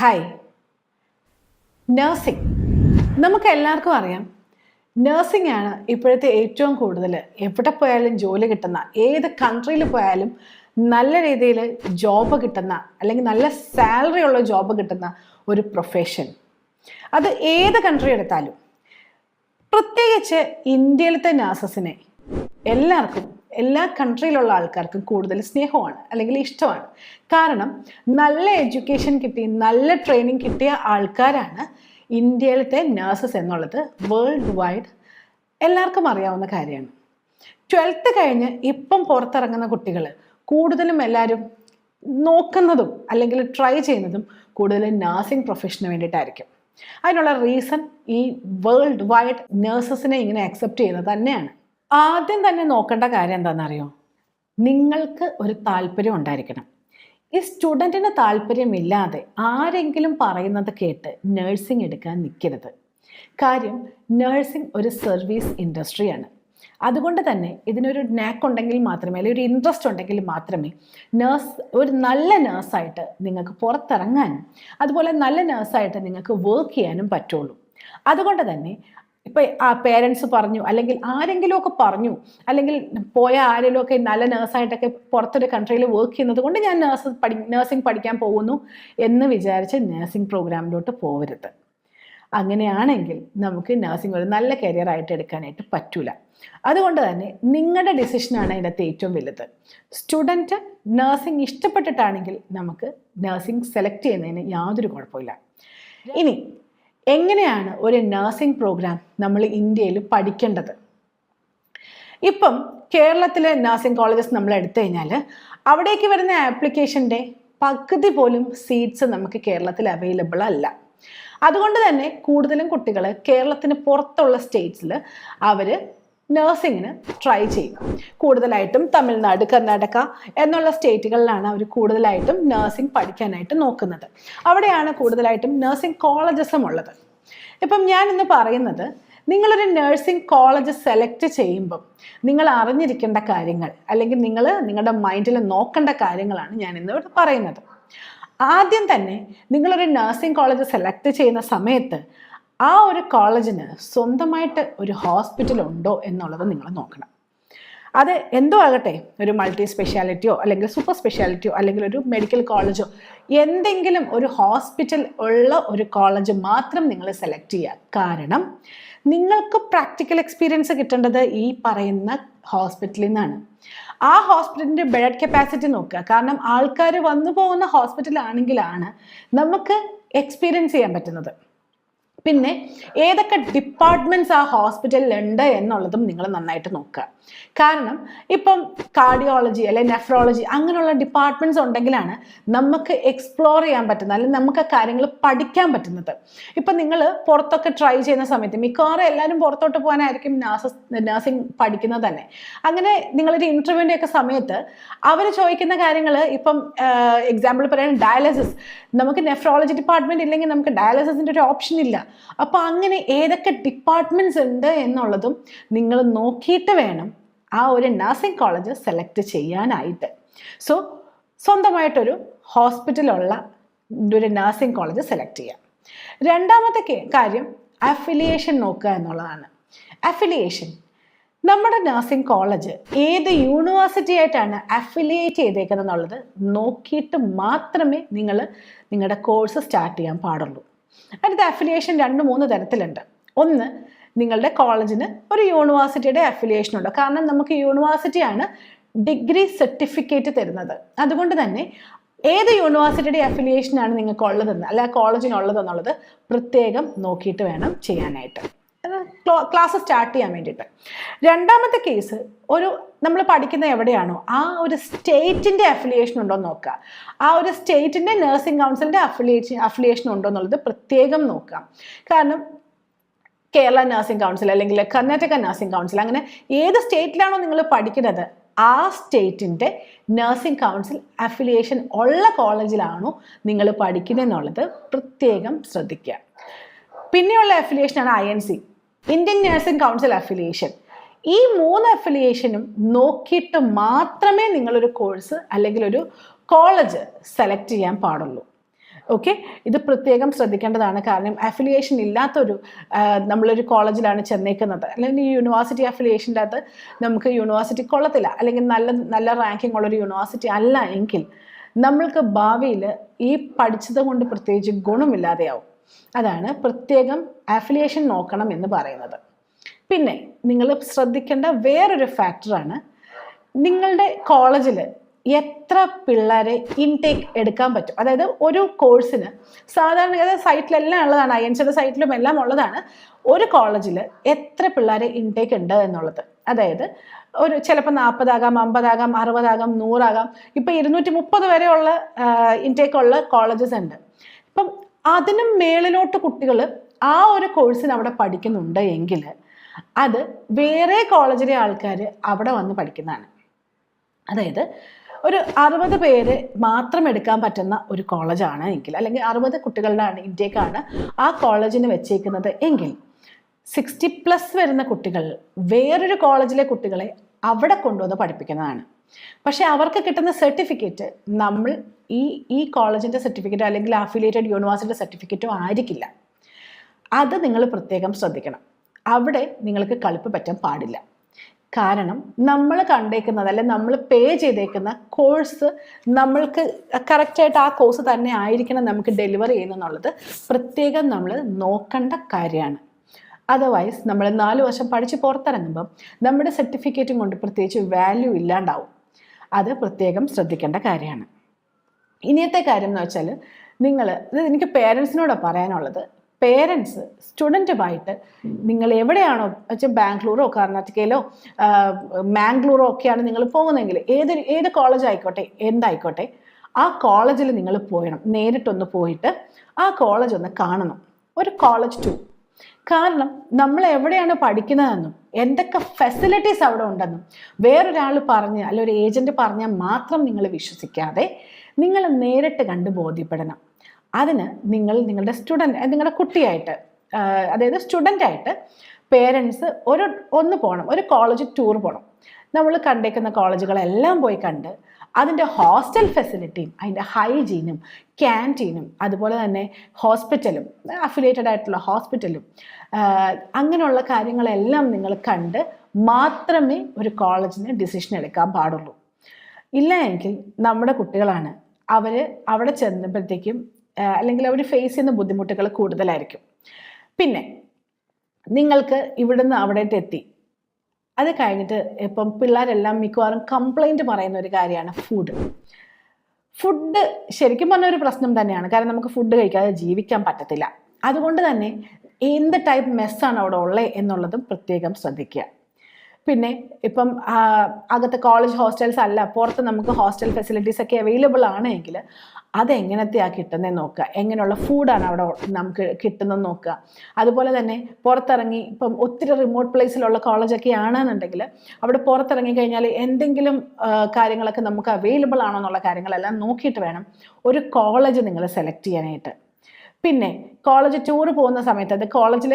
Hi nursing നമുക്ക് എല്ലാവർക്കും അറിയാം. നഴ്സിംഗ് ആണ് ഇപ്പോഴത്തെ ഏറ്റവും കൂടുതൽ എവിടെ പോയാലും ജോലി കിട്ടുന്ന ഏത് കൺട്രിയിൽ പോയാലും നല്ല രീതിയിൽ ജോബ് കിട്ടുന്ന അല്ലെങ്കിൽ നല്ല സാലറി ഉള്ള ജോബ് കിട്ടുന്ന ഒരു പ്രൊഫഷൻ അത് ഏത് കൺട്രി എടുത്താലും. പ്രത്യേകിച്ച് ഇന്ത്യയിലത്തെ നഴ്സസിനെ എല്ലാവർക്കും എല്ലാ കൺട്രിയിലുള്ള ആൾക്കാർക്കും കൂടുതൽ സ്നേഹമാണ് അല്ലെങ്കിൽ ഇഷ്ടമാണ്. കാരണം നല്ല എഡ്യൂക്കേഷൻ കിട്ടി നല്ല ട്രെയിനിങ് കിട്ടിയ ആൾക്കാരാണ് ഇന്ത്യയിലത്തെ നേഴ്സസ് എന്നുള്ളത് വേൾഡ് വൈഡ് എല്ലാവർക്കും അറിയാവുന്ന കാര്യമാണ്. ട്വൽത്ത് കഴിഞ്ഞ് ഇപ്പം പുറത്തിറങ്ങുന്ന കുട്ടികൾ കൂടുതലും എല്ലാവരും നോക്കുന്നതും അല്ലെങ്കിൽ ട്രൈ ചെയ്യുന്നതും കൂടുതലും നഴ്സിംഗ് പ്രൊഫഷന് വേണ്ടിയിട്ടായിരിക്കും. അതിനുള്ള റീസൺ ഈ വേൾഡ് വൈഡ് നേഴ്സസിനെ ഇങ്ങനെ അക്സെപ്റ്റ് ചെയ്യുന്നത് തന്നെയാണ്. ആദ്യം തന്നെ നോക്കേണ്ട കാര്യം എന്താണെന്നറിയോ? നിങ്ങൾക്ക് ഒരു താല്പര്യം ഉണ്ടായിരിക്കണം. ഈ സ്റ്റുഡന്റിന് താല്പര്യമില്ലാതെ ആരെങ്കിലും പറയുന്നത് കേട്ട് നഴ്സിംഗ് എടുക്കാൻ നിൽക്കരുത്. കാര്യം നഴ്സിംഗ് ഒരു സർവീസ് ഇൻഡസ്ട്രിയാണ്. അതുകൊണ്ട് തന്നെ ഇതിനൊരു നാക്ക് ഉണ്ടെങ്കിൽ മാത്രമേ അല്ലെങ്കിൽ ഒരു ഇൻട്രസ്റ്റ് ഉണ്ടെങ്കിൽ മാത്രമേ നേഴ്സ് ഒരു നല്ല നേഴ്സായിട്ട് നിങ്ങൾക്ക് പുറത്തിറങ്ങാനും അതുപോലെ നല്ല നേഴ്സായിട്ട് നിങ്ങൾക്ക് വർക്ക് ചെയ്യാനും പറ്റുള്ളൂ. അതുകൊണ്ട് തന്നെ ഇപ്പം ആ പേരൻസ് പറഞ്ഞു അല്ലെങ്കിൽ ആരെങ്കിലും ഒക്കെ പറഞ്ഞു അല്ലെങ്കിൽ പോയ ആരെങ്കിലും ഒക്കെ നല്ല നേഴ്സായിട്ടൊക്കെ പുറത്തൊരു കൺട്രിയിൽ വർക്ക് ചെയ്യുന്നത് കൊണ്ട് ഞാൻ നേഴ്സ് പഠി നേഴ്സിംഗ് പഠിക്കാൻ പോകുന്നു എന്ന് വിചാരിച്ച് നേഴ്സിംഗ് പ്രോഗ്രാമിലോട്ട് പോകരുത് അങ്ങനെയാണെങ്കിൽ നമുക്ക് നഴ്സിംഗ് ഒരു നല്ല കരിയർ ആയിട്ട് എടുക്കാനായിട്ട് പറ്റൂല. അതുകൊണ്ട് തന്നെ നിങ്ങളുടെ ഡിസിഷനാണ് അതിനകത്ത് ഏറ്റവും വലുത്. സ്റ്റുഡന്റ് നഴ്സിംഗ് ഇഷ്ടപ്പെട്ടിട്ടാണെങ്കിൽ നമുക്ക് നഴ്സിംഗ് സെലക്ട് ചെയ്യുന്നതിന് യാതൊരു കുഴപ്പമില്ല ഇനി എങ്ങനെയാണ് ഒരു നഴ്സിംഗ് പ്രോഗ്രാം നമ്മൾ ഇന്ത്യയിൽ പഠിക്കേണ്ടത്? ഇപ്പം കേരളത്തിലെ നഴ്സിംഗ് കോളേജസ് നമ്മൾ എടുത്തു കഴിഞ്ഞാൽ അവിടേക്ക് വരുന്ന ആപ്ലിക്കേഷന്റെ പകുതി പോലും സീറ്റ്സ് നമുക്ക് കേരളത്തിൽ അവൈലബിൾ അല്ല. അതുകൊണ്ട് തന്നെ കൂടുതലും കുട്ടികൾ കേരളത്തിന് പുറത്തുള്ള സ്റ്റേറ്റ്സിൽ അവർ നഴ്സിങ്ങിന് ട്രൈ ചെയ്യുക. കൂടുതലായിട്ടും തമിഴ്നാട് കർണാടക എന്നുള്ള സ്റ്റേറ്റുകളിലാണ് അവർ കൂടുതലായിട്ടും നഴ്സിംഗ് പഠിക്കാനായിട്ട് നോക്കുന്നത്. അവിടെയാണ് കൂടുതലായിട്ടും നഴ്സിംഗ് കോളേജസും ഉള്ളത്. ഇപ്പം ഞാൻ ഇന്ന് പറയുന്നത് നിങ്ങളൊരു നഴ്സിംഗ് കോളേജ് സെലക്ട് ചെയ്യുമ്പം നിങ്ങൾ അറിഞ്ഞിരിക്കേണ്ട കാര്യങ്ങൾ അല്ലെങ്കിൽ നിങ്ങൾ നിങ്ങളുടെ മൈൻഡിൽ നോക്കേണ്ട കാര്യങ്ങളാണ് ഞാൻ ഇന്നിവിടെ പറയുന്നത്. ആദ്യം തന്നെ നിങ്ങളൊരു നഴ്സിംഗ് കോളേജ് സെലക്ട് ചെയ്യുന്ന സമയത്ത് ആ ഒരു കോളേജിന് സ്വന്തമായിട്ട് ഒരു ഹോസ്പിറ്റൽ ഉണ്ടോ എന്നുള്ളത് നിങ്ങൾ നോക്കണം. അത് എന്തോ ആകട്ടെ ഒരു മൾട്ടി സ്പെഷ്യാലിറ്റിയോ അല്ലെങ്കിൽ സൂപ്പർ സ്പെഷ്യാലിറ്റിയോ അല്ലെങ്കിൽ ഒരു മെഡിക്കൽ കോളേജോ എന്തെങ്കിലും ഒരു ഹോസ്പിറ്റൽ ഉള്ള ഒരു കോളേജ് മാത്രം നിങ്ങൾ സെലക്ട് ചെയ്യുക. കാരണം നിങ്ങൾക്ക് പ്രാക്ടിക്കൽ എക്സ്പീരിയൻസ് കിട്ടേണ്ടത് ഈ പറയുന്ന ഹോസ്പിറ്റലിൽ നിന്നാണ്. ആ ഹോസ്പിറ്റലിന്റെ ബെഡ് കപ്പാസിറ്റി നോക്കുക. കാരണം ആൾക്കാർ വന്നു പോകുന്ന ഹോസ്പിറ്റലാണെങ്കിലാണ് നമുക്ക് എക്സ്പീരിയൻസ് ചെയ്യാൻ പറ്റുന്നത്. പിന്നെ ഏതൊക്കെ ഡിപ്പാർട്ട്മെന്റ്സ് ആ ഹോസ്പിറ്റലിൽ ഉണ്ട് എന്നുള്ളതും നിങ്ങൾ നന്നായിട്ട് നോക്കുക. കാരണം ഇപ്പം കാർഡിയോളജി അല്ലെ നെഫ്രോളജി അങ്ങനെയുള്ള ഡിപ്പാർട്ട്മെന്റ്സ് ഉണ്ടെങ്കിലാണ് നമുക്ക് എക്സ്പ്ലോർ ചെയ്യാൻ പറ്റുന്നത് അല്ലെങ്കിൽ നമുക്ക് കാര്യങ്ങൾ പഠിക്കാൻ പറ്റുന്നത്. ഇപ്പം നിങ്ങൾ പുറത്തൊക്കെ ട്രൈ ചെയ്യുന്ന സമയത്ത് മിക്കവാറും എല്ലാവരും പുറത്തോട്ട് പോകാനായിരിക്കും നഴ്സസ് നഴ്സിംഗ് പഠിക്കുന്നത് തന്നെ. അങ്ങനെ നിങ്ങളൊരു ഇന്റർവ്യൂവിന്റെ ഒക്കെ സമയത്ത് അവർ ചോദിക്കുന്ന കാര്യങ്ങൾ ഇപ്പം എക്സാമ്പിൾ പറയുന്നത് ഡയാലിസിസ് നമുക്ക് നെഫ്രോളജി ഡിപ്പാർട്ട്മെന്റ് ഇല്ലെങ്കിൽ നമുക്ക് ഡയാലിസിസിന്റെ ഒരു ഓപ്ഷൻ ഇല്ല. അപ്പോൾ അങ്ങനെ ഏതൊക്കെ ഡിപ്പാർട്ട്മെന്റ്സ് ഉണ്ട് എന്നുള്ളതും നിങ്ങൾ നോക്കിയിട്ട് വേണം ആ ഒരു നഴ്സിംഗ് കോളേജ് സെലക്ട് ചെയ്യാനായിട്ട്. സോ സ്വന്തമായിട്ടൊരു ഹോസ്പിറ്റലുള്ള ഒരു നഴ്സിംഗ് കോളേജ് സെലക്ട് ചെയ്യാം. രണ്ടാമത്തെ കാര്യം അഫിലിയേഷൻ നോക്കുക എന്നുള്ളതാണ്. അഫിലിയേഷൻ നമ്മുടെ നഴ്സിംഗ് കോളേജ് ഏത് യൂണിവേഴ്സിറ്റി ആയിട്ടാണ് അഫിലിയേറ്റ് ചെയ്തേക്കുന്നത് എന്നുള്ളത് നോക്കിയിട്ട് മാത്രമേ നിങ്ങൾ നിങ്ങളുടെ കോഴ്സ് സ്റ്റാർട്ട് ചെയ്യാൻ പാടുള്ളൂ. അടുത്ത അഫിലിയേഷൻ രണ്ട് മൂന്ന് തരത്തിലുണ്ട്. ഒന്ന് നിങ്ങളുടെ കോളേജിന് ഒരു യൂണിവേഴ്സിറ്റിയുടെ അഫിലിയേഷൻ ഉണ്ടോ. കാരണം നമുക്ക് യൂണിവേഴ്സിറ്റിയാണ് ഡിഗ്രി സർട്ടിഫിക്കറ്റ് തരുന്നത്. അതുകൊണ്ട് തന്നെ ഏത് യൂണിവേഴ്സിറ്റിയുടെ അഫിലിയേഷനാണ് നിങ്ങൾക്ക് ഉള്ളതെന്ന് അല്ല കോളേജിനുള്ളതെന്നുള്ളത് പ്രത്യേകം നോക്കിയിട്ട് വേണം ചെയ്യാനായിട്ട്. ക്ലാസ് സ്റ്റാർട്ട് ചെയ്യാൻ വേണ്ടിയിട്ട്. രണ്ടാമത്തെ കേസ് ഒരു നമ്മൾ പഠിക്കുന്ന എവിടെയാണോ ആ ഒരു സ്റ്റേറ്റിന്റെ അഫിലിയേഷൻ ഉണ്ടോ എന്ന് നോക്കുക. ആ ഒരു സ്റ്റേറ്റിന്റെ നഴ്സിംഗ് കൗൺസിലിന്റെ അഫിലിയേഷൻ അഫിലിയേഷൻ ഉണ്ടോ എന്നുള്ളത് പ്രത്യേകം നോക്കുക. കാരണം കേരള നഴ്സിംഗ് കൗൺസിൽ അല്ലെങ്കിൽ കർണാടക നഴ്സിംഗ് കൗൺസിൽ അങ്ങനെ ഏത് സ്റ്റേറ്റിലാണോ നിങ്ങൾ പഠിക്കുന്നത് ആ സ്റ്റേറ്റിന്റെ നഴ്സിംഗ് കൗൺസിൽ അഫിലിയേഷൻ ഉള്ള കോളേജിലാണോ നിങ്ങൾ പഠിക്കുന്നത് എന്നുള്ളത് പ്രത്യേകം ശ്രദ്ധിക്കുക. പിന്നെയുള്ള അഫിലിയേഷനാണ് I N C Indian nursing council affiliation ഈ മൂന്ന് അഫിലിയേഷനും നോക്കിയിട്ട് മാത്രമേ നിങ്ങളൊരു കോഴ്സ് അല്ലെങ്കിൽ ഒരു കോളേജ് സെലക്ട് ചെയ്യാൻ പാടുള്ളൂ. ഓക്കെ ഇത് പ്രത്യേകം ശ്രദ്ധിക്കേണ്ടതാണ്. കാരണം അഫിലിയേഷൻ ഇല്ലാത്തൊരു നമ്മളൊരു കോളേജിലാണ് ചെന്നേക്കുന്നത്. അല്ലെങ്കിൽ യൂണിവേഴ്സിറ്റി അഫിലിയേഷന്റെ അകത്ത് നമുക്ക് യൂണിവേഴ്സിറ്റി കൊള്ളത്തില്ല. അല്ലെങ്കിൽ നല്ല നല്ല റാങ്കിങ് ഉള്ളൊരു യൂണിവേഴ്സിറ്റി അല്ല എങ്കിൽ നമ്മൾക്ക് ഭാവിയിൽ ഈ പഠിച്ചത് കൊണ്ട് പ്രത്യേകിച്ച് ഗുണമില്ലാതെയാവും. അതാണ് പ്രത്യേകം അഫിലിയേഷൻ നോക്കണം എന്ന് പറയുന്നത്. പിന്നെ നിങ്ങൾ ശ്രദ്ധിക്കേണ്ട വേറൊരു ഫാക്ടറാണ് നിങ്ങളുടെ കോളേജിൽ എത്ര പിള്ളേരെ ഇൻടേക്ക് എടുക്കാൻ പറ്റും? അതായത് ഒരു കോഴ്സിന് സാധാരണ സൈറ്റിലെല്ലാം ഉള്ളതാണ് ഐ എൻ സിയുടെ സൈറ്റിലും എല്ലാം ഉള്ളതാണ്. ഒരു കോളേജിൽ എത്ര പിള്ളേരെ ഇൻടേക്ക് ഉണ്ട് എന്നുള്ളത്? അതായത് ഒരു ചിലപ്പോൾ നാൽപ്പതാകാം അമ്പതാകാം അറുപതാകാം നൂറാകാം ഇപ്പം ഇരുന്നൂറ്റി മുപ്പത് വരെയുള്ള ഇൻടേക്ക് ഉള്ള കോളേജസ് ഉണ്ട്. ഇപ്പം അതിനും മേളിലോട്ട് കുട്ടികൾ ആ ഒരു കോഴ്സിന് അവിടെ പഠിക്കുന്നുണ്ട് എങ്കിൽ അത് വേറെ കോളേജിലെ ആൾക്കാർ അവിടെ വന്ന് പഠിക്കുന്നതാണ്. അതായത് ഒരു അറുപത് പേര് മാത്രം എടുക്കാൻ പറ്റുന്ന ഒരു കോളേജാണ് എങ്കിൽ അല്ലെങ്കിൽ അറുപത് കുട്ടികളുടെ ഇൻടേക്കാണ് ആ കോളേജിന് വെച്ചേക്കുന്നത് എങ്കിൽ സിക്സ്റ്റി പ്ലസ് വരുന്ന കുട്ടികൾ വേറൊരു കോളേജിലെ കുട്ടികളെ അവിടെ കൊണ്ടുവന്ന് പഠിപ്പിക്കുന്നതാണ്. പക്ഷേ അവർക്ക് കിട്ടുന്ന സർട്ടിഫിക്കറ്റ് നമ്മൾ ഈ ഈ കോളേജിന്റെ സർട്ടിഫിക്കറ്റോ അല്ലെങ്കിൽ അഫിലിയേറ്റഡ് യൂണിവേഴ്സിറ്റി സർട്ടിഫിക്കറ്റോ ആയിരിക്കില്ല. അത് നിങ്ങൾ പ്രത്യേകം ശ്രദ്ധിക്കണം. അവിടെ നിങ്ങൾക്ക് കളിപ്പ് പറ്റാൻ പാടില്ല. കാരണം നമ്മൾ കണ്ടേക്കുന്നത് അല്ലെ നമ്മൾ പേ ചെയ്തേക്കുന്ന കോഴ്സ് നമ്മൾക്ക് കറക്റ്റായിട്ട് ആ കോഴ്സ് തന്നെ ആയിരിക്കണം നമുക്ക് ഡെലിവർ ചെയ്യുന്നെന്നുള്ളത് പ്രത്യേകം നമ്മൾ നോക്കേണ്ട കാര്യമാണ്. അതർവൈസ് നമ്മൾ നാല് വർഷം പഠിച്ച് പുറത്തിറങ്ങുമ്പം നമ്മുടെ സർട്ടിഫിക്കറ്റും കൊണ്ട് പ്രത്യേകിച്ച് വാല്യൂ ഇല്ലാണ്ടാവും. അത് പ്രത്യേകം ശ്രദ്ധിക്കേണ്ട കാര്യമാണ്. ഇനിയത്തെ കാര്യം എന്ന് വെച്ചാൽ നിങ്ങൾ ഇത് എനിക്ക് പേരൻസിനോട് പറയാനുള്ളത്. പേരൻസ് സ്റ്റുഡന്റുമായിട്ട് നിങ്ങൾ എവിടെയാണോ വെച്ചാൽ ബാംഗ്ലൂരോ കർണാടകയിലോ മാംഗ്ലൂറോ ഒക്കെയാണ് നിങ്ങൾ പോകുന്നതെങ്കിൽ ഏത് ഏത് കോളേജ് ആയിക്കോട്ടെ എന്തായിക്കോട്ടെ ആ കോളേജിൽ നിങ്ങൾ പോയണം. നേരിട്ടൊന്ന് പോയിട്ട് ആ കോളേജ് ഒന്ന് കാണണം. ഒരു കോളേജ് ടു കാരണം നമ്മൾ എവിടെയാണ് പഠിക്കുന്നതെന്നും എന്തൊക്കെ ഫെസിലിറ്റീസ് അവിടെ ഉണ്ടെന്നും വേറൊരാൾ പറഞ്ഞ് അല്ല ഒരു ഏജന്റ് പറഞ്ഞാൽ മാത്രം നിങ്ങൾ വിശ്വസിക്കാതെ നിങ്ങൾ നേരിട്ട് കണ്ട് ബോധ്യപ്പെടണം. അതിന് നിങ്ങൾ നിങ്ങളുടെ സ്റ്റുഡന്റ് നിങ്ങളുടെ കുട്ടിയായിട്ട് അതായത് സ്റ്റുഡന്റായിട്ട് പേരൻസ് ഒരു ഒന്ന് പോകണം ഒരു കോളേജ് ടൂർ പോകണം നമ്മൾ കണ്ടേക്കുന്ന കോളേജുകളെല്ലാം പോയി കണ്ട് അതിന്റെ ഹോസ്റ്റൽ ഫെസിലിറ്റിയും അതിന്റെ ഹൈജീനും ക്യാന്റീനും അതുപോലെ തന്നെ ഹോസ്പിറ്റലും അഫിലിയേറ്റഡ് ആയിട്ടുള്ള ഹോസ്പിറ്റലും അങ്ങനെയുള്ള കാര്യങ്ങളെല്ലാം നിങ്ങൾ കണ്ട് മാത്രമേ ഒരു കോളേജിന് ഡിസിഷൻ എടുക്കാൻ പാടുള്ളൂ. ഇല്ല എങ്കിൽ നമ്മുടെ കുട്ടികളാണ് അവർ അവിടെ ചെന്നപ്പോഴത്തേക്കും അല്ലെങ്കിൽ അവർ ഫേസ് ചെയ്യുന്ന ബുദ്ധിമുട്ടുകൾ കൂടുതലായിരിക്കും. പിന്നെ നിങ്ങൾക്ക് ഇവിടുന്ന് അവിടെ എത്തി. അത് കഴിഞ്ഞിട്ട് ഇപ്പം പിള്ളേരെല്ലാം മിക്കവാറും കംപ്ലൈന്റ് പറയുന്ന ഒരു കാര്യമാണ് ഫുഡ് ഫുഡ് ശരിക്കും പറഞ്ഞ ഒരു പ്രശ്നം തന്നെയാണ്. കാരണം നമുക്ക് ഫുഡ് കഴിക്കാതെ ജീവിക്കാൻ പറ്റത്തില്ല. അതുകൊണ്ട് തന്നെ എന്ത് ടൈപ്പ് മെസ്സാണ് അവിടെ ഉള്ളത് എന്നുള്ളതും പ്രത്യേകം ശ്രദ്ധിക്കുക. പിന്നെ ഇപ്പം അകത്ത് കോളേജ് ഹോസ്റ്റൽസ് അല്ല പുറത്ത് നമുക്ക് ഹോസ്റ്റൽ ഫെസിലിറ്റീസ് ഒക്കെ അവൈലബിൾ ആണെങ്കിൽ അതെങ്ങനത്തെയാണ് കിട്ടുന്നത് നോക്കുക. എങ്ങനെയുള്ള ഫുഡാണ് അവിടെ നമുക്ക് കിട്ടുന്നത് നോക്കുക. അതുപോലെ തന്നെ പുറത്തിറങ്ങി ഇപ്പം ഒത്തിരി റിമോട്ട് പ്ലേസിലുള്ള കോളേജൊക്കെ ആണെന്നുണ്ടെങ്കിൽ അവിടെ പുറത്തിറങ്ങി കഴിഞ്ഞാൽ എന്തെങ്കിലും കാര്യങ്ങളൊക്കെ നമുക്ക് അവൈലബിൾ ആണോ എന്നുള്ള കാര്യങ്ങളെല്ലാം നോക്കിയിട്ട് വേണം ഒരു കോളേജ് നിങ്ങൾ സെലക്ട് ചെയ്യാനായിട്ട്. പിന്നെ കോളേജ് ടൂർ പോകുന്ന സമയത്ത് അത് കോളേജിൽ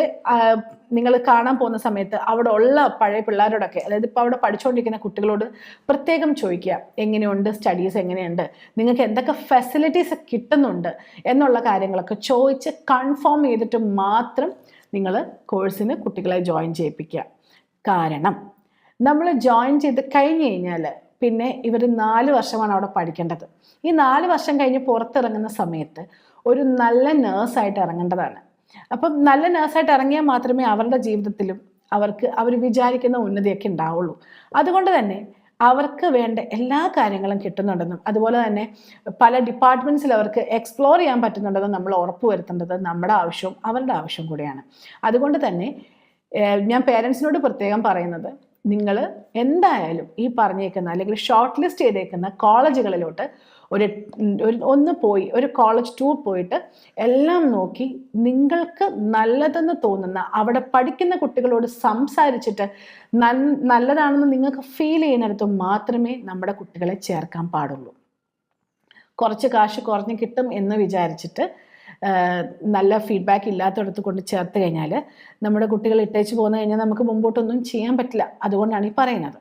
നിങ്ങൾ കാണാൻ പോകുന്ന സമയത്ത് അവിടെ ഉള്ള പഴയ പിള്ളേരോടൊക്കെ അതായത് ഇപ്പോൾ അവിടെ പഠിച്ചുകൊണ്ടിരിക്കുന്ന കുട്ടികളോട് പ്രത്യേകം ചോദിക്കുക എങ്ങനെയുണ്ട്? സ്റ്റഡീസ് എങ്ങനെയുണ്ട്? നിങ്ങൾക്ക് എന്തൊക്കെ ഫെസിലിറ്റീസ് കിട്ടുന്നുണ്ട്? എന്നുള്ള കാര്യങ്ങളൊക്കെ ചോദിച്ച് കൺഫേം ചെയ്തിട്ട് മാത്രം നിങ്ങൾ കോഴ്സിന് കുട്ടികളെ ജോയിൻ ചെയ്യിപ്പിക്കുക. കാരണം നമ്മൾ ജോയിൻ ചെയ്ത് കഴിഞ്ഞ് കഴിഞ്ഞാൽ പിന്നെ ഇവർ നാല് വർഷമാണ് അവിടെ പഠിക്കേണ്ടത്. ഈ നാല് വർഷം കഴിഞ്ഞ് പുറത്തിറങ്ങുന്ന സമയത്ത് ഒരു നല്ല നേഴ്സായിട്ട് ഇറങ്ങേണ്ടതാണ്. അപ്പം നല്ല നേഴ്സായിട്ട് ഇറങ്ങിയാൽ മാത്രമേ അവരുടെ ജീവിതത്തിലും അവർക്ക് അവർ വിചാരിക്കുന്ന ഉന്നതിയൊക്കെ ഉണ്ടാവുള്ളൂ. അതുകൊണ്ട് തന്നെ അവർക്ക് വേണ്ട എല്ലാ കാര്യങ്ങളും കിട്ടുന്നുണ്ടെന്നും അതുപോലെ തന്നെ പല ഡിപ്പാർട്ട്മെന്റ്സിൽ അവർക്ക് എക്സ്പ്ലോർ ചെയ്യാൻ പറ്റുന്നുണ്ടെന്നും നമ്മൾ ഉറപ്പുവരുത്തേണ്ടത് നമ്മുടെ ആവശ്യവും അവരുടെ ആവശ്യവും കൂടിയാണ്. അതുകൊണ്ട് തന്നെ ഞാൻ പേരൻസിനോട് പ്രത്യേകം പറയുന്നത് നിങ്ങൾ എന്തായാലും ഈ പറഞ്ഞേക്കുന്ന അല്ലെങ്കിൽ ഷോർട്ട് ലിസ്റ്റ് ചെയ്തേക്കുന്ന കോളേജുകളിലോട്ട് ഒരു ഒന്ന് പോയി ഒരു കോളേജ് ടൂർ പോയിട്ട് എല്ലാം നോക്കി നിങ്ങൾക്ക് നല്ലതെന്ന് തോന്നുന്ന അവിടെ പഠിക്കുന്ന കുട്ടികളോട് സംസാരിച്ചിട്ട് നല്ലതാണെന്ന് നിങ്ങൾക്ക് ഫീൽ ചെയ്യുന്നിടത്ത് മാത്രമേ നമ്മുടെ കുട്ടികളെ ചേർക്കാൻ പാടുള്ളൂ. കുറച്ച് കാശ് കുറഞ്ഞ് കിട്ടും എന്ന് വിചാരിച്ചിട്ട് നല്ല ഫീഡ്ബാക്ക് ഇല്ലാത്തടത്ത് കൊണ്ട് ചേർത്ത് കഴിഞ്ഞാൽ നമ്മുടെ കുട്ടികൾ ഇട്ടേച്ച് പോകുന്ന കഴിഞ്ഞാൽ നമുക്ക് മുമ്പോട്ടൊന്നും ചെയ്യാൻ പറ്റില്ല. അതുകൊണ്ടാണ് ഈ പറയുന്നത്.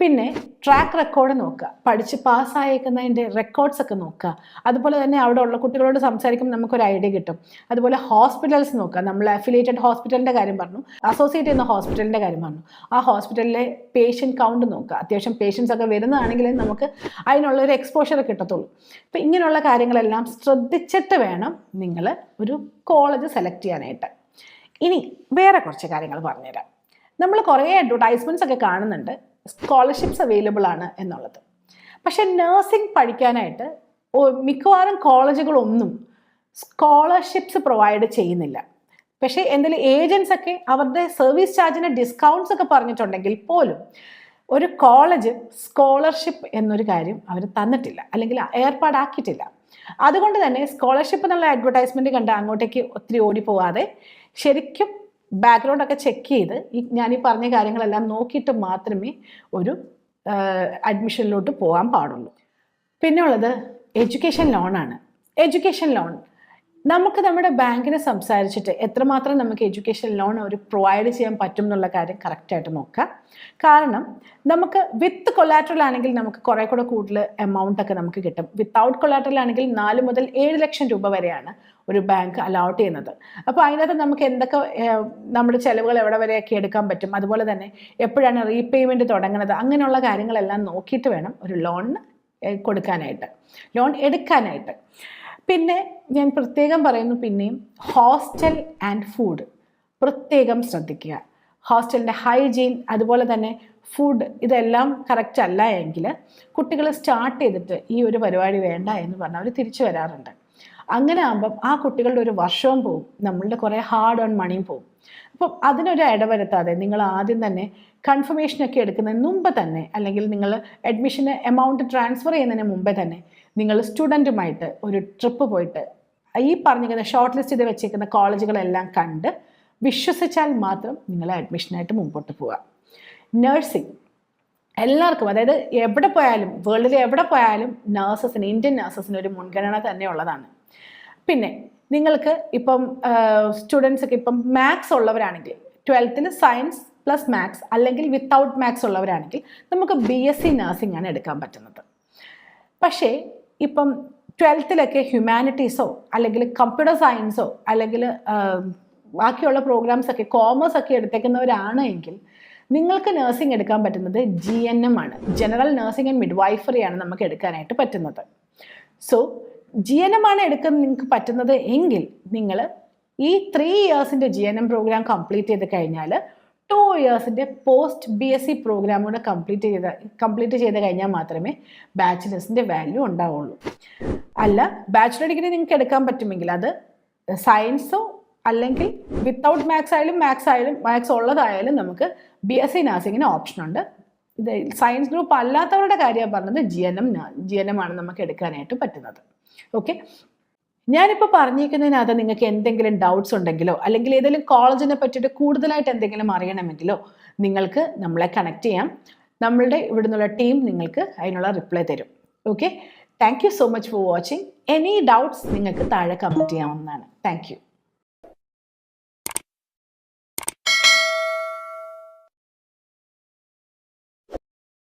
പിന്നെ ട്രാക്ക് റെക്കോർഡ് നോക്കുക. പഠിച്ച് പാസ്സായേക്കുന്നതിന്റെ റെക്കോർഡ്സ് ഒക്കെ നോക്കുക. അതുപോലെ തന്നെ അവിടെ ഉള്ള കുട്ടികളോട് സംസാരിക്കുമ്പോൾ നമുക്കൊരു ഐഡിയ കിട്ടും. അതുപോലെ ഹോസ്പിറ്റൽസ് നോക്കുക. നമ്മൾ അഫിലിയേറ്റഡ് ഹോസ്പിറ്റലിന്റെ കാര്യം പറഞ്ഞു. അസോസിയേറ്റ് ചെയ്യുന്ന ഹോസ്പിറ്റലിന്റെ കാര്യം പറഞ്ഞു. ആ ഹോസ്പിറ്റലിലെ പേഷ്യന്റ് കൗണ്ട് നോക്കുക. അത്യാവശ്യം പേഷ്യൻസ് ഒക്കെ വരുന്നതാണെങ്കിൽ നമുക്ക് അതിനുള്ള ഒരു എക്സ്പോഷർ കിട്ടത്തുള്ളൂ. അപ്പം ഇങ്ങനെയുള്ള കാര്യങ്ങളെല്ലാം ശ്രദ്ധിച്ചിട്ട് വേണം നിങ്ങൾ ഒരു കോളേജ് സെലക്ട് ചെയ്യാനായിട്ട്. ഇനി വേറെ കുറച്ച് കാര്യങ്ങൾ പറഞ്ഞുതരാം. നമ്മൾ കുറേ അഡ്വർടൈസ്മെന്റ്സ് ഒക്കെ കാണുന്നുണ്ട്. സ്കോളർഷിപ്സ് അവൈലബിൾ ആണ് എന്നുള്ളത്. പക്ഷെ നഴ്സിംഗ് പഠിക്കാനായിട്ട് മിക്കവാറും കോളേജുകളൊന്നും സ്കോളർഷിപ്സ് പ്രൊവൈഡ് ചെയ്യുന്നില്ല. പക്ഷേ എന്തെങ്കിലും ഏജൻസ് ഒക്കെ അവരുടെ സർവീസ് ചാർജിന് ഡിസ്കൗണ്ട്സ് ഒക്കെ പറഞ്ഞിട്ടുണ്ടെങ്കിൽ പോലും ഒരു കോളേജ് സ്കോളർഷിപ്പ് എന്നൊരു കാര്യം അവർ തന്നിട്ടില്ല. അല്ലെങ്കിൽ ഏർപ്പാടാക്കിയിട്ടില്ല. അതുകൊണ്ട് തന്നെ സ്കോളർഷിപ്പ് എന്നുള്ള അഡ്വർടൈസ്മെന്റ് കണ്ട് അങ്ങോട്ടേക്ക് ഒത്തിരി ഓടിപ്പോവാതെ ശരിക്കും ബാക്ക്ഗ്രൗണ്ട് ഒക്കെ ചെക്ക് ചെയ്ത് ഈ ഞാൻ ഈ പറഞ്ഞ കാര്യങ്ങളെല്ലാം നോക്കിയിട്ട് മാത്രമേ ഒരു അഡ്മിഷനിലോട്ട് പോകാൻ പാടുള്ളൂ. പിന്നെ ഉള്ളത് എഡ്യൂക്കേഷൻ ലോണാണ് എഡ്യൂക്കേഷൻ ലോൺ നമുക്ക് നമ്മുടെ ബാങ്കിനെ സംസാരിച്ചിട്ട് എത്രമാത്രം നമുക്ക് എഡ്യൂക്കേഷൻ ലോൺ അവർ പ്രൊവൈഡ് ചെയ്യാൻ പറ്റും എന്നുള്ള കാര്യം കറക്റ്റായിട്ട് നോക്കുക കാരണം നമുക്ക് വിത്ത് കൊലാറ്ററൽ ആണെങ്കിൽ നമുക്ക് കുറേ കൂടെ കൂടുതൽ എമൗണ്ട് ഒക്കെ നമുക്ക് കിട്ടും. വിത്തൗട്ട് കൊലാറ്ററൽ ആണെങ്കിൽ നാല് മുതൽ ഏഴ് ലക്ഷം രൂപ വരെയാണ് ഒരു ബാങ്ക് അലൗട്ട് ചെയ്യുന്നത്. അപ്പോൾ അതിനകത്ത് നമുക്ക് എന്തൊക്കെ നമ്മുടെ ചിലവുകൾ എവിടെ വരെയൊക്കെ എടുക്കാൻ പറ്റും? അതുപോലെ തന്നെ എപ്പോഴാണ് റീപേയ്മെന്റ് തുടങ്ങുന്നത്? അങ്ങനെയുള്ള കാര്യങ്ങളെല്ലാം നോക്കിയിട്ട് വേണം ഒരു ലോണിന് കൊടുക്കാനായിട്ട്. ലോൺ എടുക്കാനായിട്ട്. പിന്നെ ഞാൻ പ്രത്യേകം പറയുന്നു പിന്നെയും ഹോസ്റ്റൽ ആൻഡ് ഫുഡ് പ്രത്യേകം ശ്രദ്ധിക്കുക. ഹോസ്റ്റലിന്റെ ഹൈജീൻ അതുപോലെ തന്നെ ഫുഡ് ഇതെല്ലാം കറക്റ്റ് അല്ല എങ്കിൽ കുട്ടികൾ സ്റ്റാർട്ട് ചെയ്തിട്ട് ഈ ഒരു പരിപാടി വേണ്ട എന്ന് പറഞ്ഞ് അവർ തിരിച്ചു വരാറുണ്ട്. അങ്ങനെ ആകുമ്പം ആ കുട്ടികളുടെ ഒരു വർഷവും പോവും. നമ്മളുടെ കുറേ ഹാർഡ് ഓൺ മണിയും പോവും. അപ്പം അതിനൊരു ഇടവരുത്താതെ നിങ്ങൾ ആദ്യം തന്നെ കൺഫർമേഷനൊക്കെ എടുക്കുന്നതിന് മുമ്പ് തന്നെ അല്ലെങ്കിൽ നിങ്ങൾ അഡ്മിഷന് എമൗണ്ട് ട്രാൻസ്ഫർ ചെയ്യുന്നതിന് മുമ്പേ തന്നെ നിങ്ങൾ സ്റ്റുഡന്റുമായിട്ട് ഒരു ട്രിപ്പ് പോയിട്ട് ഈ പറഞ്ഞിരിക്കുന്ന ഷോർട്ട് ലിസ്റ്റ് ചെയ്ത് വെച്ചിരിക്കുന്ന കോളേജുകളെല്ലാം കണ്ട് വിശ്വസിച്ചാൽ മാത്രം നിങ്ങൾ അഡ്മിഷനായിട്ട് മുമ്പോട്ട് പോവുക. നഴ്സിംഗ് എല്ലാവർക്കും അതായത് എവിടെ പോയാലും വേൾഡിൽ എവിടെ പോയാലും നഴ്സസിന് ഇന്ത്യൻ നഴ്സസിന് ഒരു മുൻഗണന തന്നെ ഉള്ളതാണ് പിന്നെ നിങ്ങൾക്ക് ഇപ്പം സ്റ്റുഡൻസ് ഒക്കെ ഇപ്പം മാത്സ് ഉള്ളവരാണെങ്കിൽ ട്വൽത്തിന് സയൻസ് പ്ലസ് മാത്സ് അല്ലെങ്കിൽ വിത്തൗട്ട് മാത്സ് ഉള്ളവരാണെങ്കിൽ നമുക്ക് ബി എസ് സി നഴ്സിംഗ് ആണ് എടുക്കാൻ പറ്റുന്നത്. പക്ഷേ ഇപ്പം ട്വൽത്തിലൊക്കെ ഹ്യൂമാനിറ്റീസോ അല്ലെങ്കിൽ കമ്പ്യൂട്ടർ സയൻസോ അല്ലെങ്കിൽ ബാക്കിയുള്ള പ്രോഗ്രാംസ് ഒക്കെ കോമേഴ്സ് ഒക്കെ എടുത്തേക്കുന്നവരാണ് എങ്കിൽ നിങ്ങൾക്ക് നഴ്സിംഗ് എടുക്കാൻ പറ്റുന്നത് ജി എൻ എം ആണ്. ജനറൽ നഴ്സിംഗ് ആൻഡ് മിഡ് വൈഫറിയാണ് നമുക്ക് എടുക്കാനായിട്ട് പറ്റുന്നത്. സോ ജി എൻ എം ആണ് എടുക്കാൻ നിങ്ങൾക്ക് പറ്റുന്നത് എങ്കിൽ നിങ്ങൾ ഈ three ഇയേഴ്സിന്റെ G N M program complete ചെയ്ത് കഴിഞ്ഞാൽ two ഇയേഴ്സിന്റെ post B S C program കൂടെ കംപ്ലീറ്റ് ചെയ്ത കംപ്ലീറ്റ് ചെയ്ത് കഴിഞ്ഞാൽ മാത്രമേ ബാച്ചിലേഴ്സിന്റെ വാല്യൂ ഉണ്ടാവുള്ളൂ. അല്ല ബാച്ചിലർ ഡിഗ്രി നിങ്ങൾക്ക് എടുക്കാൻ പറ്റുമെങ്കിൽ അത് സയൻസോ അല്ലെങ്കിൽ വിത്തൗട്ട് മാത്സ് ആയാലും മാത്സ് ആയാലും മാത്സ് ഉള്ളതായാലും നമുക്ക് ബി എസ് സി നഴ്സിങ്ങിന് ഓപ്ഷനുണ്ട് ഇത് സയൻസ് ഗ്രൂപ്പ് അല്ലാത്തവരുടെ കാര്യമാണ് പറഞ്ഞത് G N M G N M ആണ് നമുക്ക് എടുക്കാനായിട്ട് പറ്റുന്നത്. ഓക്കെ ഞാനിപ്പോൾ പറഞ്ഞിരിക്കുന്നതിനകത്ത് നിങ്ങൾക്ക് എന്തെങ്കിലും ഡൗട്ട്സ് ഉണ്ടെങ്കിലോ അല്ലെങ്കിൽ ഏതെങ്കിലും കോളേജിനെ പറ്റിയിട്ട് കൂടുതലായിട്ട് എന്തെങ്കിലും അറിയണമെങ്കിലോ നിങ്ങൾക്ക് നമ്മളെ കണക്ട് ചെയ്യാം. നമ്മളുടെ ഇവിടുന്നുള്ള ടീം നിങ്ങൾക്ക് അതിനുള്ള റിപ്ലൈ തരും. Okay thank you so much for watching any doubts നിങ്ങൾക്ക് താഴെ കമന്റ് ചെയ്യാവുന്നതാണ്. താങ്ക്